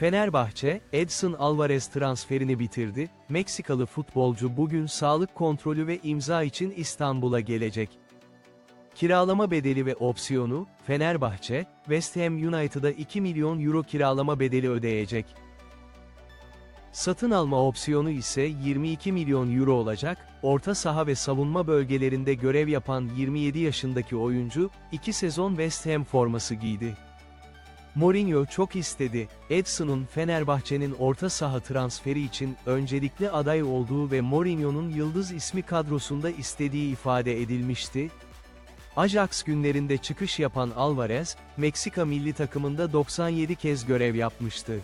Fenerbahçe, Edson Alvarez transferini bitirdi, Meksikalı futbolcu bugün sağlık kontrolü ve imza için İstanbul'a gelecek. Kiralama bedeli ve opsiyonu, Fenerbahçe, West Ham United'a 2 milyon euro kiralama bedeli ödeyecek. Satın alma opsiyonu ise 22 milyon euro olacak, orta saha ve savunma bölgelerinde görev yapan 27 yaşındaki oyuncu, 2 sezon West Ham forması giydi. Mourinho çok istedi, Edson'un Fenerbahçe'nin orta saha transferi için öncelikli aday olduğu ve Mourinho'nun yıldız ismi kadrosunda istediği ifade edilmişti. Ajax günlerinde çıkış yapan Alvarez, Meksika milli takımında 97 kez görev yapmıştı.